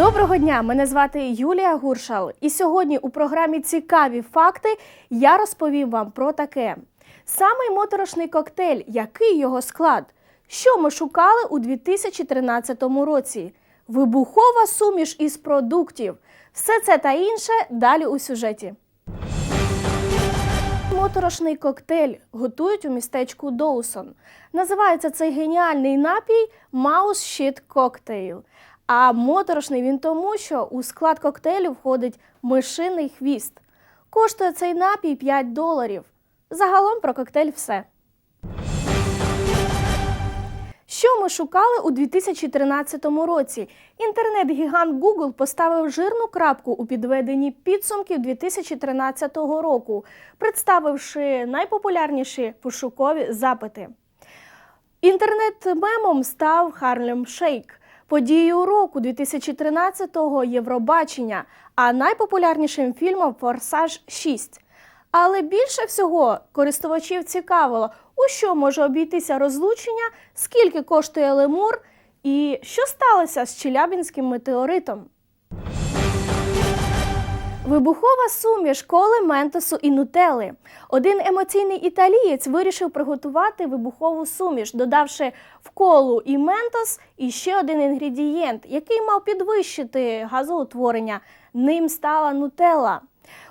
Доброго дня! Мене звати Юлія Гуршал. І сьогодні у програмі Цікаві факти я розповім вам про таке: самий моторошний коктейль, який його склад, що ми шукали у 2013 році, вибухова суміш із продуктів. Все це та інше далі у сюжеті. Моторошний коктейль готують у містечку Доусон. Називається цей геніальний напій Mouse Shit Cocktail. А моторошний він тому, що у склад коктейлю входить мишиний хвіст. Коштує цей напій 5 доларів. Загалом про коктейль все. Що ми шукали у 2013 році? Інтернет-гігант Google поставив жирну крапку у підведенні підсумків 2013 року, представивши найпопулярніші пошукові запити. Інтернет-мемом став Харлем Шейк. Подією року 2013-го Євробачення, а найпопулярнішим фільмом Форсаж 6. Але більше всього користувачів цікавило, у що може обійтися розлучення, скільки коштує лемур і що сталося з Челябінським метеоритом. Вибухова суміш коли ментосу і нутели. Один емоційний італієць вирішив приготувати вибухову суміш, додавши в колу і ментос, і ще один інгредієнт, який мав підвищити газоутворення. Ним стала нутелла.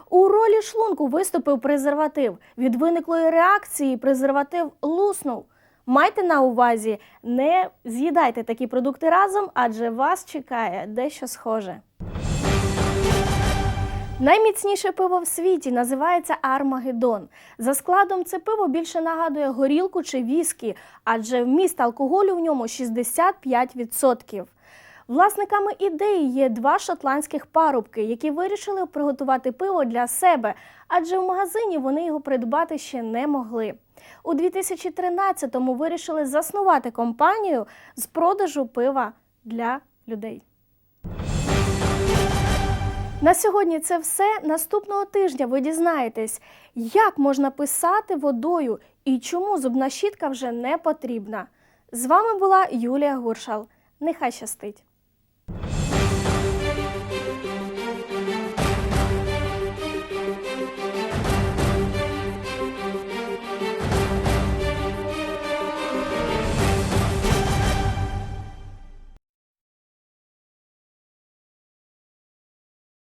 У ролі шлунку виступив презерватив. Від виниклої реакції презерватив луснув. Майте на увазі, не з'їдайте такі продукти разом, адже вас чекає дещо схоже. Найміцніше пиво в світі називається Армагеддон. За складом це пиво більше нагадує горілку чи віскі, адже вміст алкоголю в ньому 65%. Власниками ідеї є два шотландських парубки, які вирішили приготувати пиво для себе, адже в магазині вони його придбати ще не могли. У 2013-му вирішили заснувати компанію з продажу пива для людей. На сьогодні це все. Наступного тижня ви дізнаєтесь, як можна писати водою і чому зубна щітка вже не потрібна. З вами була Юлія Гуршал. Нехай щастить!